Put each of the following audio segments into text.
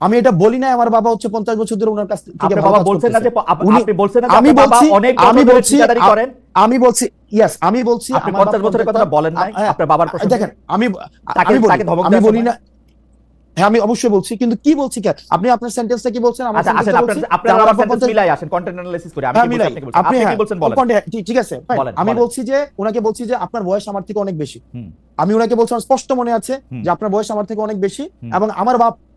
আমি এটা বলি না আমার বাবা হচ্ছে পঞ্চাশ বছর ধরে ওনার কাছ থেকে বাবা বলছেন না যে আপনি বলছেন না আমি বলছি- অনেক আমি বলছি- করেন। আমি বলছি ইয়েস আমি বলছি আপনি আমার পঞ্চাশ বাবা বছরের কথা বলেন নাই? হ্যাঁ, আপনার বাবার প্রসঙ্গে? দেখেন আমি আমি বলি আমি বলি না হ্যাঁ আমি অবশ্যই বলছি কিন্তু কি বলছি কেন আপনি আপনার সেন্টেন্সটা কি বলছেন? আমার আচ্ছা আমার আমার সেন্টেন্স মিলাই আসেন কন্টেন্ট অ্যানালাইসিস করে। আমি হ্যাঁ, কি বলছি আপনি কি বলছেন? আপনি আপনি হ্যাঁ, বলেন। ঠিক- আছে আমি বলছি যে ওনাকে বলছি যে আপনার বয়স আমার থেকে অনেক বেশি। আমি ওনাকে বলছি স্পষ্ট মনে আছে যে আপনার বয়স আমার থেকে অনেক বেশি এবং আমার বাপ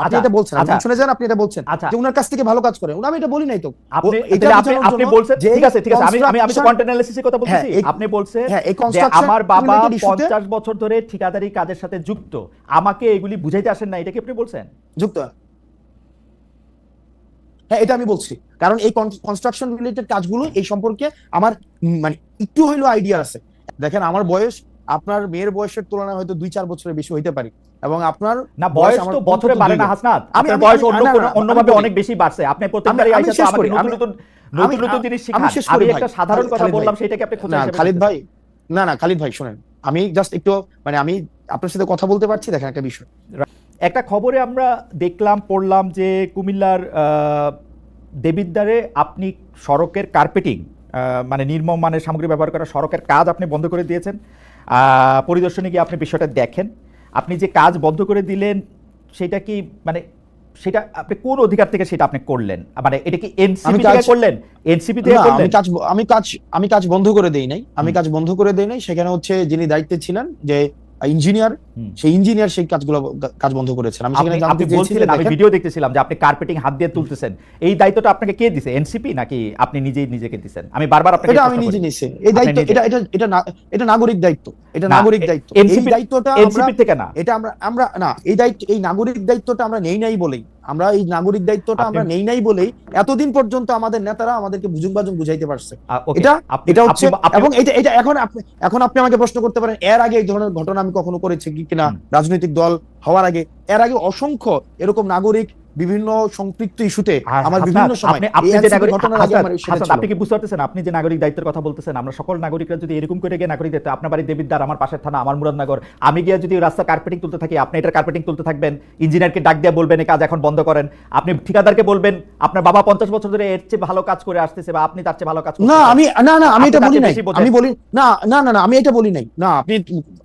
আপনি আচ্ছা, এটা বলছেন আপনি আচ্ছা। শুনে যান আপনি এটা বলছেন। আচ্ছা। যে ওনার কাছ থেকে ভালো কাজ করে আমি এটা বলি নাই তো। আপনি এটা আপনি আপনি বলছেন ঠিক আছে ঠিক আছে। আমি আমি আমি তো কন্টেন্ট অ্যানালিসিসের কথা হ্যাঁ, আপনি বলছেন হ্যাঁ যে আমার বাবা related issue-তে পঞ্চাশ বছর ধরে ঠিকাদারি কাজের সাথে যুক্ত। আমাকে এগুলি বুঝাইতে আসেন না এটা কি আপনি বলছেন? যুক্ত। হ্যাঁ এটা আমি বলছি। কারণ এই কনস্ট্রাকশন রিলেটেড কাজগুলো এই সম্পর্কে আমার মানে একটু হইলেও আইডিয়া আছে। দেখেন আমার বয়স আপনার মেয়ের বয়সের তুলনায় হয়তো দুই চার বছরের বেশি হইতে পারি। এবং আপনার না বয়স তো বছরে বাড়ে না। হাসনাত। আপনার বয়স অন্য অন্যভাবে অনেক বেশি বাড়ছে। আপনি প্রত্যেকবারই আইসা তো আমাকে নতুন নতুন নতুন নতুন জিনিস শিখান। আমি একটা সাধারণ কথা বললাম সেটাকে আপনি হিসেবে খালিদ ভাই। না না খালিদ ভাই শুনেন। আমি জাস্ট একটু মানে আমি আপনার সাথে কথা বলতে পারছি দেখেন একটা বিষয়। একটা খবরে আমরা দেখলাম পড়লাম যে কুমিল্লার আহ, দেবিদ্বারে আপনি সড়কের কার্পেটিং মানে নির্মম মানের সামগ্রী ব্যবহার করা সড়কের কাজ আপনি বন্ধ করে দিয়েছেন। পরিদর্শনে গিয়ে আপনি বিষয়টা দেখেন। আপনি যে কাজ বন্ধ করে দিলেন সেটা কি মানে সেটা আপনি কোন অধিকার থেকে সেটা আপনি করলেন? মানে এটা কি এনসিপি থেকে করলেন? এনসিপি থেকে করলেন? আমি কাজ আমি কাজ আমি কাজ বন্ধ করে দেই নাই। আমি কাজ বন্ধ করে দেই নাই। সেখানে হচ্ছে যিনি দায়িত্বে ছিলেন যে ইঞ্জিনিয়ার সেই ইঞ্জিনিয়ার সেই কাজগুলো কাজ বন্ধ করেছেন। আমি সেখানে জানতে বলছিলেন আমি ভিডিও দেখতেছিলাম যে আপনি কার্পেটিং হাত দিয়ে তুলতেছেন। এই দায়িত্বটা আপনাকে কে দিছে? এনসিপি নাকি আপনি নিজেই নিজেকে দিছেন? আমি বারবার আপনাকে এটা আমি নিজে। নিছি। এই দায়িত্ব এটা এটা এটা না- এটা নাগরিক দায়িত্ব। এটা নাগরিক দায়িত্ব। এই দায়িত্বটা এনসিপি থেকে না। এটা আমরা আমরা না এই দায়িত্ব এই নাগরিক দায়িত্বটা আমরা নেই নাই বলেই। আমরা এই নাগরিক দায়িত্বটা আমরা নেই নাই বলেই এতদিন পর্যন্ত আমাদের নেতারা আমাদেরকে বুঝুন বাজুং বুঝাইতে পারছে। এটা এটা হচ্ছে এবং এটা এটা এখন আপনি এখন আপনি আমাকে প্রশ্ন করতে পারেন এর আগে এই ধরনের ঘটনা আমি কখনো করেছি কি কিনা রাজনৈতিক দল হওয়ার আগে এর আগে অসংখ্য এরকম নাগরিক বিভিন্ন সম্পৃক্ত ইস্যুতে হ্যাঁ, আমার বিভিন্ন সময় আপনি- কি বুঝতে পারতেছেন? আপনি যে নাগরিক দায়িত্বের কথা বলতেছেন আমরা সকল নাগরিকরা যদি এরকম করে গিয়ে নাগরিক দায়িত্ব আপনার বাড়ি দেবিদ্বার আমার পাশের থানা আমার মুরাদনগর আমি গিয়ে যদি রাস্তা কার্পেটিং তুলতে থাকি আপনি এটার কার্পেটিং তুলতে থাকবেন ইঞ্জিনিয়ারকে ডাক দিয়ে বলবেন এই কাজ এখন বন্ধ করেন। আপনি ঠিকাদারকে বলবেন আপনার বাবা পঞ্চাশ বছর ধরে এর চেয়ে ভালো কাজ করে আসতেছে বা আপনি তার চেয়ে ভালো কাজ না আমি না না আমি এটা বলি নাই। আমি বলি না না না না আমি এটা বলি নাই। না আপনি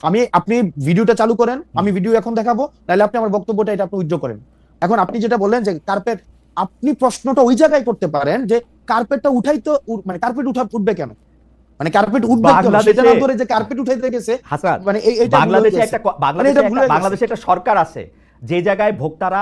আমি আপনি ভিডিওটা চালু করেন আমি ভিডিও এখন দেখাবো নাহলে আপনি আমার বক্তব্যটা এটা আপনি উজ্জ্বল করেন। এখন আপনি যেটা বললেন যে কার্পেট আপনি প্রশ্নটা ওই জায়গায় করতে পারেন যে কার্পেটটা উঠাই তো মানে কার্পেট উঠা উঠবে কেন? মানে কার্পেট উঠবে সেটা না ধরে যে কার্পেট উঠাইতে গেছে মানে এই বাংলাদেশে একটা বাংলাদেশে একটা গেছে। বাংলাদেশে একটা সরকার আছে যে জায়গায় ভোক্তারা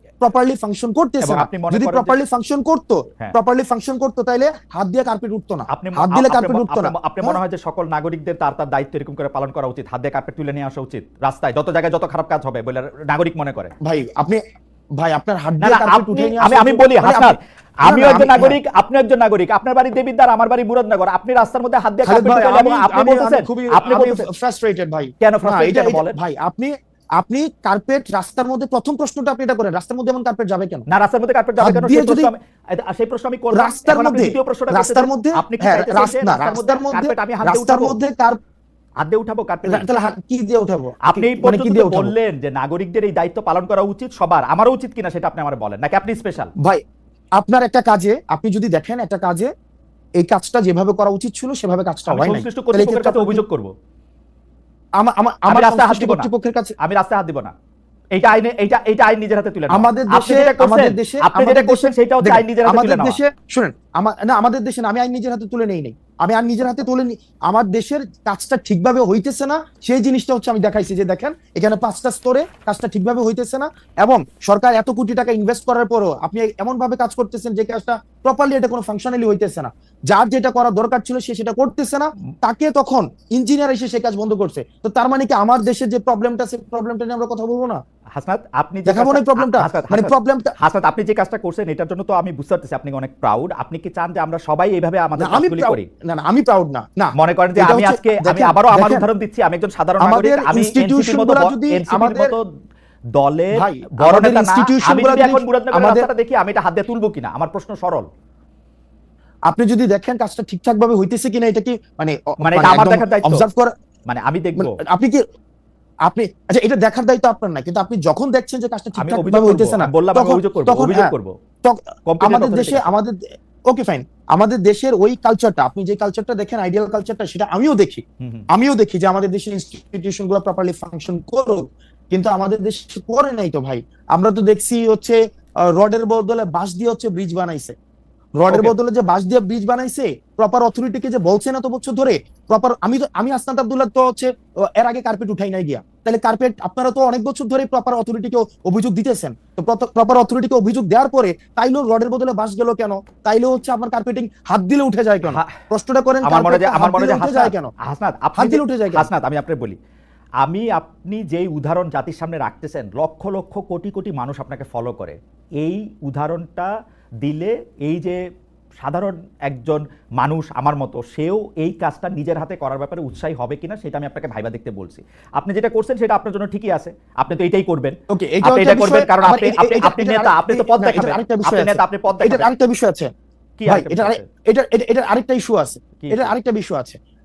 প্রপারলি ফাংশন করতেছে না। যদি প্রপারলি ফাংশন করতো হ্যাঁ। প্রপারলি ফাংশন করতো তাইলে হাত দিয়ে কার্পেট উঠতো না। আপনি হাত দিলে কার্পেট উঠতো না। আপনি- মনে হয়? যে সকল নাগরিকদের তার তার দায়িত্ব এরকম করে পালন করা উচিত। হাত দিয়ে কার্পেট তুলে নিয়ে আসা উচিত। রাস্তায় যত জায়গায় যত খারাপ কাজ হবে বলে নাগরিক মনে করে। ভাই আপনি ভাই আপনার হাত দিয়ে কার্পেট উঠে নিয়ে আমি আমি বলি মানে হাসনাত আমিও একজন নাগরিক আপনি একজন নাগরিক। আপনার বাড়ি দেবিদ্বার আমার বাড়ি মুরাদনগর। আপনি রাস্তার মধ্যে হাত দিয়ে কার্পেট আমি- আপনি বলতেছেন। আপনি আমি বলতেছেন। frustrated ভাই। কেন এটা- বলেন? ভাই আপনি আপনি কার্পেট রাস্তার মধ্যে প্রথম প্রশ্নটা আপনি এটা করেন রাস্তার মধ্যে এমন কার্পেট যাবে কেন? না রাস্তার মধ্যে কার্পেট যাবে কেন? সেই প্রশ্ন আমি সেই প্রশ্ন আমি করলাম। রাস্তার মধ্যে দ্বিতীয় প্রশ্নটা রাস্তার মধ্যে আপনি কি হ্যাঁ রাস্তা না, রাস্তার মধ্যে আমি হাত রাস্তার মধ্যে কার হাত দিয়ে উঠাবো কার্পেট তাহলে কি দিয়ে উঠাবো? আপনি এই মানে কি দিয়ে বললেন যে নাগরিকদের এই দায়িত্ব পালন করা উচিত সবার। আমারও উচিত কিনা সেটা আপনি আমার বলেন। নাকি আপনি স্পেশাল ভাই আপনার একটা কাজে আপনি যদি দেখেন একটা কাজে এই কাজটা যেভাবে করা উচিত ছিল সেভাবে কাজটা হয় নাই। সংশ্লিষ্ট কর্তৃপক্ষের কাছে অভিযোগ করব। আমা- রাস্তায় হাত দিব কর্তৃপক্ষের কাছে আমি রাস্তায় হাত দিব না। এটা আইনে এটা এটা আইন নিজের হাতে তুলে আমাদের দেশে আমাদের দেশে আপনি যেটা করছেন সেটাও সেটা হচ্ছে আইন নিজের হাতে তুলে আমাদের দেশে শুনেন আমা- না, আমাদের দেশে আমি আইন নিজের হাতে তুলে নেই নাই। আমি আর নিজের হাতে তুলে আমার দেশের কাজটা ঠিকভাবে হইতেছে না, সেই জিনিসটা হচ্ছে আমি দেখাইছি যে দেখেন, এখানে পাঁচটা স্তরে কাজটা ঠিকভাবে হইতেছে না, এবং সরকার এত কোটি টাকা ইনভেস্ট করার পরও আপনি এমন ভাবে কাজ করতেছেন যে কাজটা প্রপারলি এটা কোনো ফাংশনালি হইতেছে না। যার যেটা করা দরকার ছিল সে সেটা করতেছে না, তাকে তখন ইঞ্জিনিয়ার এসে সে কাজ বন্ধ করছে। তো তার মানে কি আমার দেশের যে প্রবলেমটা সেই প্রবলেমটা নিয়ে আমরা কথা বলব না? হাসনাত আপনি যে দেখাবো না কাজটা- প্রবলেমটা মানে হাসনাত, প্রবলেমটা হাসনাত আপনি যে কাজটা করছেন এটার জন্য তো আমি বুঝতে পারতেছি আপনি অনেক প্রাউড আপনি কি চান যে আমরা সবাই এইভাবে আমাদের আমি করি? না না আমি প্রাউড না না। মনে করেন যে এটা আমি আজকে আমি আবারও আমার উদাহরণ দিচ্ছি আমি একজন সাধারণ নাগরিক আমি institution এনসিপির মতো গুলা ব- যদি আমাদের- দলের বড় নেতা না আমি যদি এখন মুরাদনগরের রাস্তাটা দেখি আমি এটা হাত দিয়ে তুলবো কিনা? আমার প্রশ্ন সরল। আপনি যদি দেখেন কাজটা ঠিকঠাক ভাবে হইতেছে কিনা এটা কি মানে মানে আমার দেখার দায়িত্ব। অবজার্ভ করা মানে আমি দেখব। মানে আপনি কি আপনি আচ্ছা এটা দেখার দায়িত্ব আপনার না কিন্তু আপনি যখন দেখছেন যে কাজটা ঠিকঠাক ভাবে হইতেছে না বললাম আমি অভিযোগ করব অভিযোগ হ্যাঁ, করব। আমাদের দেশে আমাদের ওকে ফাইন আমাদের দেশের ওই কালচারটা আপনি যে কালচারটা দেখেন আইডিয়াল কালচারটা সেটা আমিও দেখি। আমিও দেখি যে আমাদের দেশের ইনস্টিটিউশনগুলো প্রপারলি ফাংশন করুক কিন্তু আমাদের দেশে করে নাই তো ভাই। আমরা তো দেখছি হচ্ছে রডের বদলে বাঁশ দিয়ে হচ্ছে ব্রিজ বানাইছে। রডের. বদলে যে বাঁশ দিয়ে ব্রিজ বানাইছে প্রপার অথরিটিকে যে বলছে না তো বছর ধরে প্রপার আমি তো আমি আসনাত আব্দুল্লাহ তো হচ্ছে এর আগে কার্পেট উঠাই নাই গিয়া। তাহলে কার্পেট আপনারা তো অনেক বছর ধরে প্রপার অথরিটিকে অভিযোগ দিতেছেন। তো প্রপার অথরিটিকে অভিযোগ দেওয়ার পরে তাইলেও রডের বদলে বাঁশ গেল কেন? তাইলেও হচ্ছে আপনার কার্পেটিং হাত দিলে উঠে যায় কেন? প্রশ্নটা করেন আমার মনে আমার মনে হয় উঠে যায় কেন? হাসনাত আপনি হাত দিলে উঠে যায়? হাসনাত আমি আপনাকে বলি। আমি আপনি যেই উদাহরণ জাতির সামনে রাখতেছেন লক্ষ লক্ষ কোটি কোটি মানুষ আপনাকে ফলো করে। এই উদাহরণটা দিলে এই যে সাধারণ একজন মানুষ আমার মতো সেও এই কাজটা নিজের হাতে করার ব্যাপারে উৎসাহী হবে কিনা সেটা আমি আপনাকে ভাইবা দেখতে বলছি। আপনি যেটা করছেন সেটা আপনার জন্য ঠিকই আছে আপনি তো এটাই করবেন। আপনি এটা করবেন কারণ আপনি নেতা আপনি তো পদ দেখাবেন। আপনি বিষয় নেতা আপনি পদ দেখাবেন। আরেকটা বিষয় আছে। কি এটা এটা এটা এটার আরেকটা ইস্যু আছে। এটার এটা আরেকটা বিষয় আছে।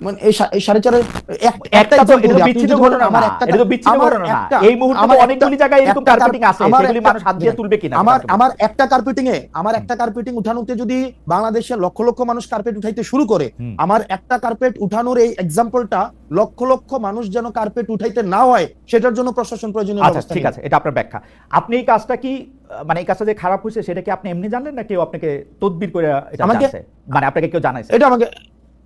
মানে এই সাড়ে চারের একটা তো এটা তো দিই, আপনি বিচ্ছিন্ন ঘটনা আমার এটা তো বিচ্ছিন্ন ঘটনা না। এই মুহূর্তে আমার তো একটা- অনেকগুলি জায়গায় এরকম কার্পেটিং আছে সেগুলি মানুষ হাত দিয়ে তুলবে কিনা আমার আমার একটা কার্পেটিং এ আমার একটা কার্পেটিং উঠানোতে যদি বাংলাদেশের লক্ষ লক্ষ মানুষ কার্পেট উঠাইতে শুরু করে আমার একটা কার্পেট উঠানোর এই এক্সাম্পলটা লক্ষ লক্ষ মানুষ যেন কার্পেট উঠাইতে না হয় সেটার জন্য প্রশাসন প্রয়োজনীয় আচ্ছা ব্যবস্থা ঠিক আছে এটা আপনার ব্যাখ্যা। আপনি এই কাজটা কি মানে এই কাজটা যে খারাপ হয়েছে সেটা কি আপনি এমনি জানলেন না কেউ আপনাকে তদবির করে এটা আমাকে- মানে আপনাকে কেউ জানাইছে? এটা আমাকে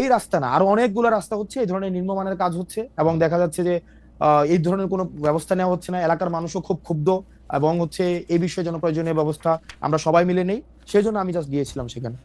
এই রাস্তা না। আরও অনেকগুলো রাস্তা হচ্ছে, এই ধরনের নিম্নমানের কাজ হচ্ছে এবং দেখা যাচ্ছে যে এই ধরনের কোনো ব্যবস্থা নেওয়া হচ্ছে না। এলাকার মানুষও খুব ক্ষুব্ধ এবং হচ্ছে এই বিষয়ে জনপ্রয়োজনীয় ব্যবস্থা আমরা সবাই মিলে নেই। সেই জন্য আমি জাস্ট গিয়েছিলাম সেখানে।